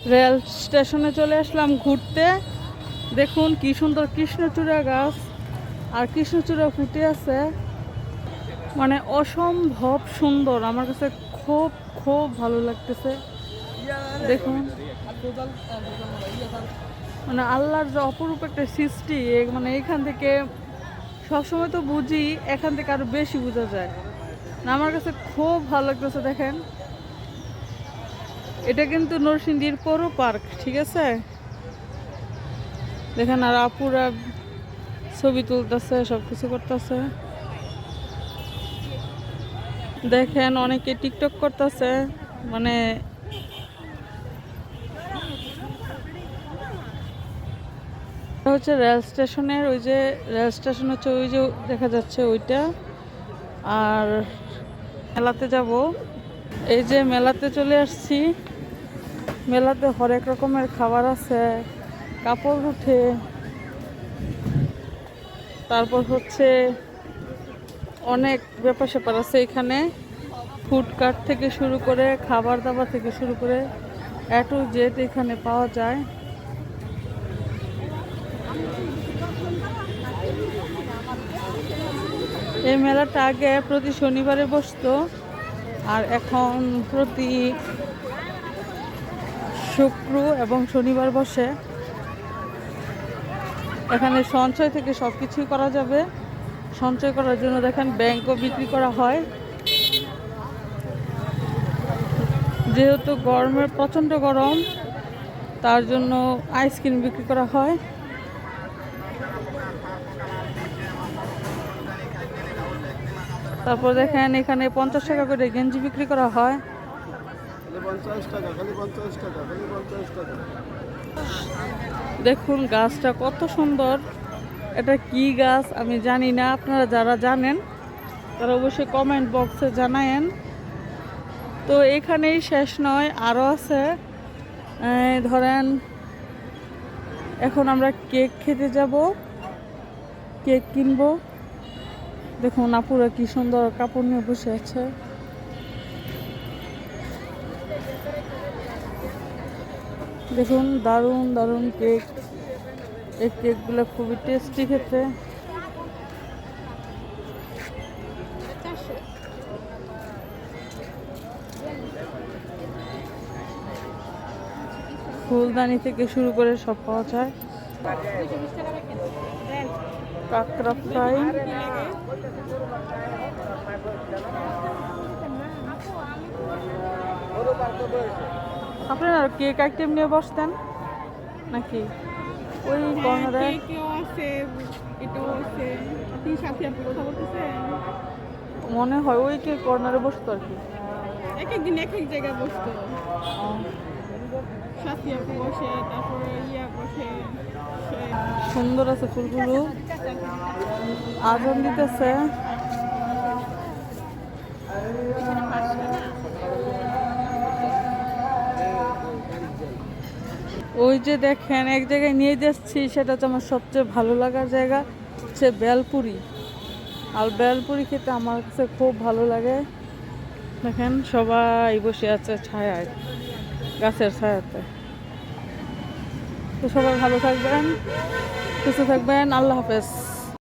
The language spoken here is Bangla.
রেল স্টেশনে চলে আসলাম ঘুরতে। দেখুন কি সুন্দর কৃষ্ণচূড়া গাছ। আর কৃষ্ণচূড়া ফুটে আছে। মানে অসম্ভব সুন্দর। আমার কাছে খুব খুব ভালো লাগতেছে। দেখুন। মানে আল্লাহর যে অপরূপ একটা সৃষ্টি মানে এখান থেকে সবসময় তো বুঝি, এখান থেকে আরও বেশি বোঝা যায়। আমার কাছে খুব ভালো লাগতেছে, দেখেন। এটা কিন্তু নরসিংদীর পৌর পার্ক, ঠিক আছে? দেখেন আর আপুরা ছবি তুলতেছে সব কিছু করতেছে। দেখেন অনেকে টিকটক করতেছে মানে হচ্ছে রেল স্টেশনের, ওই যে রেল স্টেশন হচ্ছে ওই যে দেখা যাচ্ছে ওইটা। আর মেলাতে যাব। এই যে মেলাতে চলে আসছি। মেলাতে হরেক রকমের খাবার আছে, কাপড় উঠে। তারপর হচ্ছে অনেক ব্যাপার স্যাপার আছে এখানে। ফুডকার্ট থেকে শুরু করে, খাবার দাবার থেকে শুরু করে, এ টু জেড এখানে পাওয়া যায়। এই মেলাটা আগে প্রতি শনিবারে বসতো, আর এখন প্রতি শুক্র এবং শনিবার বসে। এখানে সঞ্চয় থেকে সব কিছুই করা যাবে। সঞ্চয় করার জন্য দেখেন ব্যাংকও বিক্রি করা হয়। যেহেতু গরমের প্রচণ্ড গরম, তার জন্য আইসক্রিম বিক্রি করা হয়। তারপর দেখেন এখানে পঞ্চাশ টাকা করে গেঞ্জি বিক্রি করা হয়। দেখুন গাছটা কত সুন্দর। এটা কি গাছ আমি জানি না, আপনারা যারা জানেন, তারা অবশ্যই কমেন্ট বক্সে জানায়েন। তো এখানেই শেষ নয় আরও আছে। ধরেন, এখন আমরা কেক খেতে যাব। কেক কিনবো। দেখুন আপুরা কি সুন্দর কাপড় নিয়ে বসে আছে। দেখুন, দারুণ দারুণ কেক এই কেকগুলো খুবই টেস্টি খেতে। ফুলদানি থেকে শুরু করে সব পাওয়া যায়। কাঁকড়া ফ্রাই আপনারা কেক আইটেম নিয়ে বসতেন? নাকি? ওই কর্নারে কথা বলতেছেন? মনে হয় ওই কে কর্নারে বসতো আর কি। এক একদিন এক এক জায়গায় বসতো। সাথী আপু বসে তারপরে ইয়া বসে সুন্দর আছে ফুলগুলো। আগুন দিতেছে। ওই যে দেখেন, এক জায়গায় নিয়ে যাচ্ছি, সেটা হচ্ছে আমার সবচেয়ে ভালো লাগার জায়গা হচ্ছে বেলপুরি। আর বেলপুরি খেতে আমার কাছে খুব ভালো লাগে। দেখেন, সবাই বসে আছে ছায়ায়, গাছের ছায়াতে। তো সবাই ভালো থাকবেন, সুস্থ থাকবেন, আল্লাহ হাফেজ।